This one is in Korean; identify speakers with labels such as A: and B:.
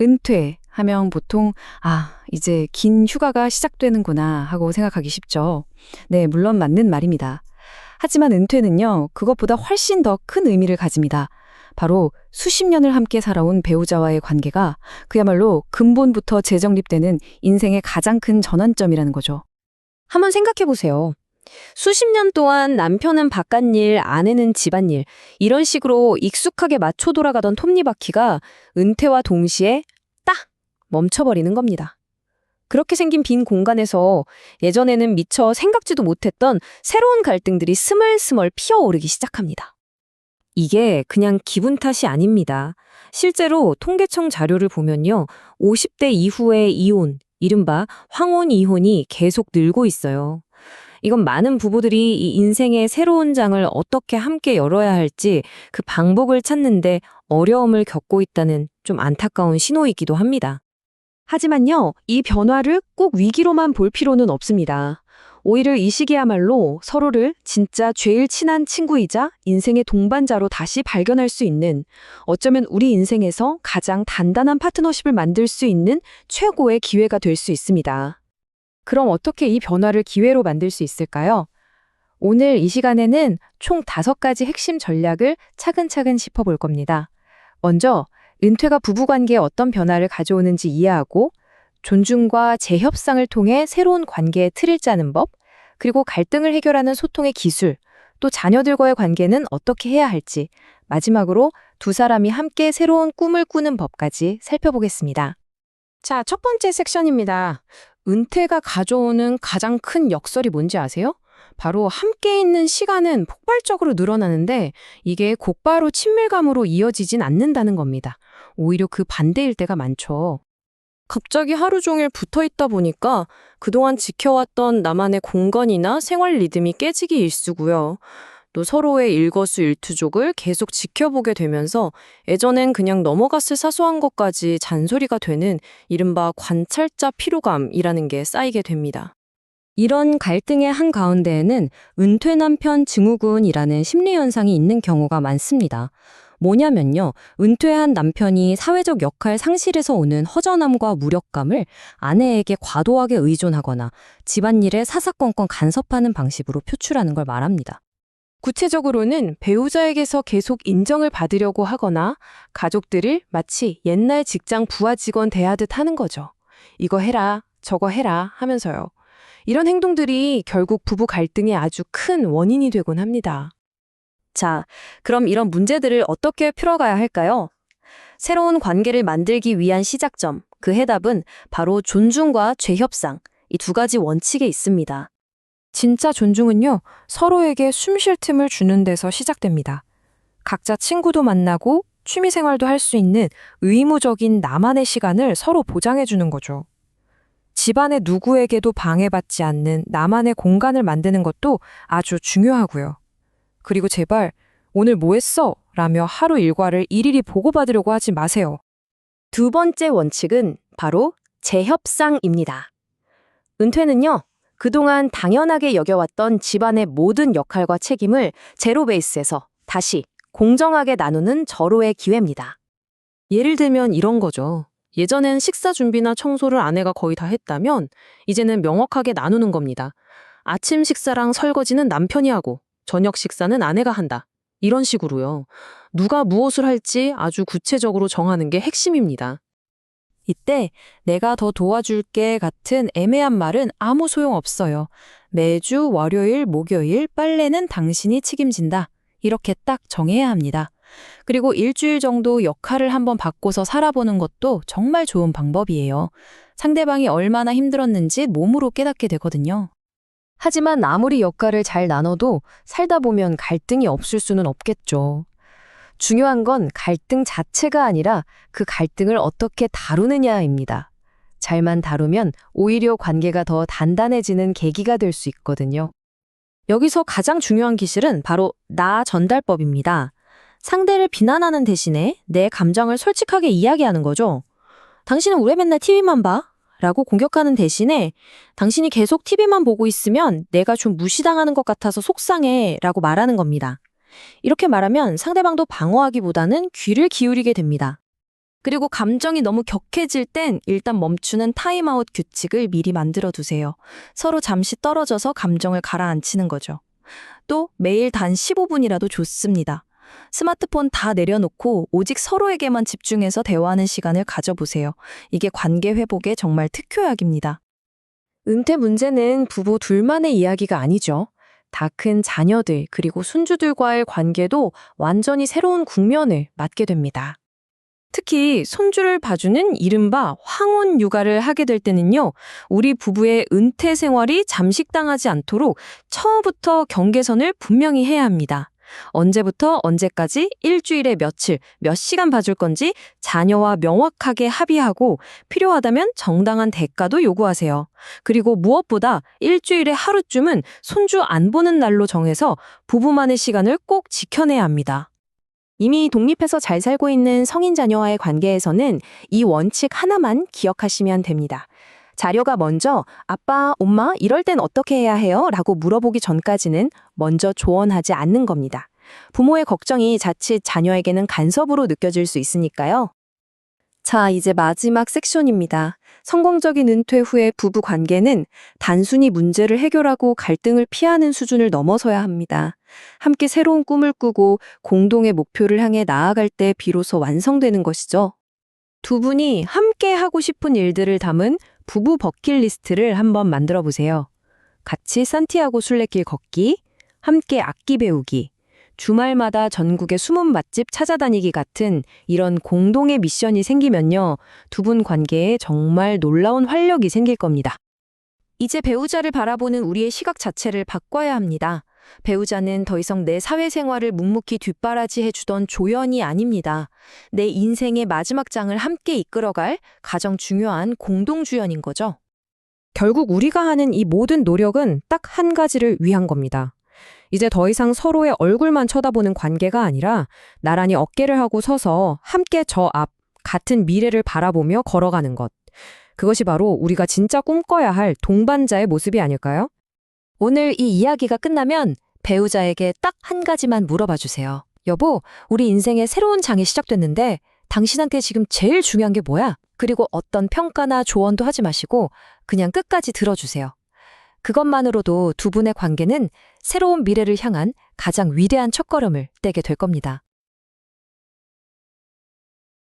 A: 은퇴 하면 보통 아, 이제 긴 휴가가 시작되는구나 하고 생각하기 쉽죠. 네, 물론 맞는 말입니다. 하지만 은퇴는요, 그것보다 훨씬 더 큰 의미를 가집니다. 바로 수십 년을 함께 살아온 배우자와의 관계가 그야말로 근본부터 재정립되는 인생의 가장 큰 전환점이라는 거죠.
B: 한번 생각해 보세요. 수십 년 동안 남편은 바깥일, 아내는 집안일, 이런 식으로 익숙하게 맞춰 돌아가던 톱니바퀴가 은퇴와 동시에 딱 멈춰버리는 겁니다. 그렇게 생긴 빈 공간에서 예전에는 미처 생각지도 못했던 새로운 갈등들이 스멀스멀 피어오르기 시작합니다. 이게 그냥 기분 탓이 아닙니다. 실제로 통계청 자료를 보면요. 50대 이후의 이혼, 이른바 황혼 이혼이 계속 늘고 있어요. 이건 많은 부부들이 이 인생의 새로운 장을 어떻게 함께 열어야 할지 그 방법을 찾는데 어려움을 겪고 있다는 좀 안타까운 신호이기도 합니다. 하지만요, 이 변화를 꼭 위기로만 볼 필요는 없습니다. 오히려 이 시기야말로 서로를 진짜 제일 친한 친구이자 인생의 동반자로 다시 발견할 수 있는 어쩌면 우리 인생에서 가장 단단한 파트너십을 만들 수 있는 최고의 기회가 될 수 있습니다.
A: 그럼 어떻게 이 변화를 기회로 만들 수 있을까요? 오늘 이 시간에는 총 다섯 가지 핵심 전략을 차근차근 짚어볼 겁니다. 먼저, 은퇴가 부부관계에 어떤 변화를 가져오는지 이해하고, 존중과 재협상을 통해 새로운 관계의 틀을 짜는 법, 그리고 갈등을 해결하는 소통의 기술, 또 자녀들과의 관계는 어떻게 해야 할지, 마지막으로 두 사람이 함께 새로운 꿈을 꾸는 법까지 살펴보겠습니다.
B: 자, 첫 번째 섹션입니다. 은퇴가 가져오는 가장 큰 역설이 뭔지 아세요? 바로 함께 있는 시간은 폭발적으로 늘어나는데 이게 곧바로 친밀감으로 이어지진 않는다는 겁니다. 오히려 그 반대일 때가 많죠. 갑자기 하루 종일 붙어 있다 보니까 그동안 지켜왔던 나만의 공간이나 생활 리듬이 깨지기 일쑤고요. 또 서로의 일거수일투족을 계속 지켜보게 되면서 예전엔 그냥 넘어갔을 사소한 것까지 잔소리가 되는 이른바 관찰자 피로감이라는 게 쌓이게 됩니다. 이런 갈등의 한가운데에는 은퇴 남편 증후군이라는 심리 현상이 있는 경우가 많습니다. 뭐냐면요. 은퇴한 남편이 사회적 역할 상실에서 오는 허전함과 무력감을 아내에게 과도하게 의존하거나 집안일에 사사건건 간섭하는 방식으로 표출하는 걸 말합니다. 구체적으로는 배우자에게서 계속 인정을 받으려고 하거나 가족들을 마치 옛날 직장 부하 직원 대하듯 하는 거죠. 이거 해라, 저거 해라 하면서요. 이런 행동들이 결국 부부 갈등의 아주 큰 원인이 되곤 합니다. 자, 그럼 이런 문제들을 어떻게 풀어가야 할까요? 새로운 관계를 만들기 위한 시작점, 그 해답은 바로 존중과 재협상, 이 두 가지 원칙에 있습니다.
A: 진짜 존중은요, 서로에게 숨 쉴 틈을 주는 데서 시작됩니다. 각자 친구도 만나고 취미 생활도 할 수 있는 의무적인 나만의 시간을 서로 보장해 주는 거죠. 집안의 누구에게도 방해받지 않는 나만의 공간을 만드는 것도 아주 중요하고요. 그리고 제발 오늘 뭐 했어? 라며 하루 일과를 일일이 보고받으려고 하지 마세요.
B: 두 번째 원칙은 바로 재협상입니다. 은퇴는요, 그동안 당연하게 여겨왔던 집안의 모든 역할과 책임을 제로 베이스에서 다시 공정하게 나누는 절호의 기회입니다. 예를 들면 이런 거죠. 예전엔 식사 준비나 청소를 아내가 거의 다 했다면 이제는 명확하게 나누는 겁니다. 아침 식사랑 설거지는 남편이 하고 저녁 식사는 아내가 한다. 이런 식으로요. 누가 무엇을 할지 아주 구체적으로 정하는 게 핵심입니다. 이때 내가 더 도와줄게 같은 애매한 말은 아무 소용 없어요. 매주 월요일, 목요일 빨래는 당신이 책임진다. 이렇게 딱 정해야 합니다. 그리고 일주일 정도 역할을 한번 바꿔서 살아보는 것도 정말 좋은 방법이에요. 상대방이 얼마나 힘들었는지 몸으로 깨닫게 되거든요. 하지만 아무리 역할을 잘 나눠도 살다 보면 갈등이 없을 수는 없겠죠. 중요한 건 갈등 자체가 아니라 그 갈등을 어떻게 다루느냐입니다. 잘만 다루면 오히려 관계가 더 단단해지는 계기가 될 수 있거든요. 여기서 가장 중요한 기술은 바로 나 전달법입니다. 상대를 비난하는 대신에 내 감정을 솔직하게 이야기하는 거죠. 당신은 왜 맨날 TV만 봐? 라고 공격하는 대신에 당신이 계속 TV만 보고 있으면 내가 좀 무시당하는 것 같아서 속상해 라고 말하는 겁니다. 이렇게 말하면 상대방도 방어하기보다는 귀를 기울이게 됩니다. 그리고 감정이 너무 격해질 땐 일단 멈추는 타임아웃 규칙을 미리 만들어 두세요. 서로 잠시 떨어져서 감정을 가라앉히는 거죠. 또 매일 단 15분이라도 좋습니다. 스마트폰 다 내려놓고 오직 서로에게만 집중해서 대화하는 시간을 가져보세요. 이게 관계 회복에 정말 특효약입니다.
A: 은퇴 문제는 부부 둘만의 이야기가 아니죠. 다 큰 자녀들 그리고 손주들과의 관계도 완전히 새로운 국면을 맞게 됩니다. 특히 손주를 봐주는 이른바 황혼 육아를 하게 될 때는요, 우리 부부의 은퇴 생활이 잠식당하지 않도록 처음부터 경계선을 분명히 해야 합니다. 언제부터 언제까지 일주일에 며칠, 몇 시간 봐줄 건지 자녀와 명확하게 합의하고 필요하다면 정당한 대가도 요구하세요. 그리고 무엇보다 일주일에 하루쯤은 손주 안 보는 날로 정해서 부부만의 시간을 꼭 지켜내야 합니다. 이미 독립해서 잘 살고 있는 성인 자녀와의 관계에서는 이 원칙 하나만 기억하시면 됩니다. 자녀가 먼저 아빠, 엄마 이럴 땐 어떻게 해야 해요? 라고 물어보기 전까지는 먼저 조언하지 않는 겁니다. 부모의 걱정이 자칫 자녀에게는 간섭으로 느껴질 수 있으니까요. 자, 이제 마지막 섹션입니다. 성공적인 은퇴 후의 부부 관계는 단순히 문제를 해결하고 갈등을 피하는 수준을 넘어서야 합니다. 함께 새로운 꿈을 꾸고 공동의 목표를 향해 나아갈 때 비로소 완성되는 것이죠. 두 분이 함께 하고 싶은 일들을 담은 부부 버킷리스트를 한번 만들어 보세요. 같이 산티아고 순례길 걷기, 함께 악기 배우기, 주말마다 전국의 숨은 맛집 찾아다니기 같은 이런 공동의 미션이 생기면요. 두 분 관계에 정말 놀라운 활력이 생길 겁니다. 이제 배우자를 바라보는 우리의 시각 자체를 바꿔야 합니다. 배우자는 더 이상 내 사회생활을 묵묵히 뒷바라지 해주던 조연이 아닙니다. 내 인생의 마지막 장을 함께 이끌어갈 가장 중요한 공동주연인 거죠. 결국 우리가 하는 이 모든 노력은 딱 한 가지를 위한 겁니다. 이제 더 이상 서로의 얼굴만 쳐다보는 관계가 아니라 나란히 어깨를 하고 서서 함께 저 앞, 같은 미래를 바라보며 걸어가는 것. 그것이 바로 우리가 진짜 꿈꿔야 할 동반자의 모습이 아닐까요? 오늘 이 이야기가 끝나면 배우자에게 딱 한 가지만 물어봐 주세요. 여보, 우리 인생의 새로운 장이 시작됐는데 당신한테 지금 제일 중요한 게 뭐야? 그리고 어떤 평가나 조언도 하지 마시고 그냥 끝까지 들어주세요. 그것만으로도 두 분의 관계는 새로운 미래를 향한 가장 위대한 첫걸음을 떼게 될 겁니다.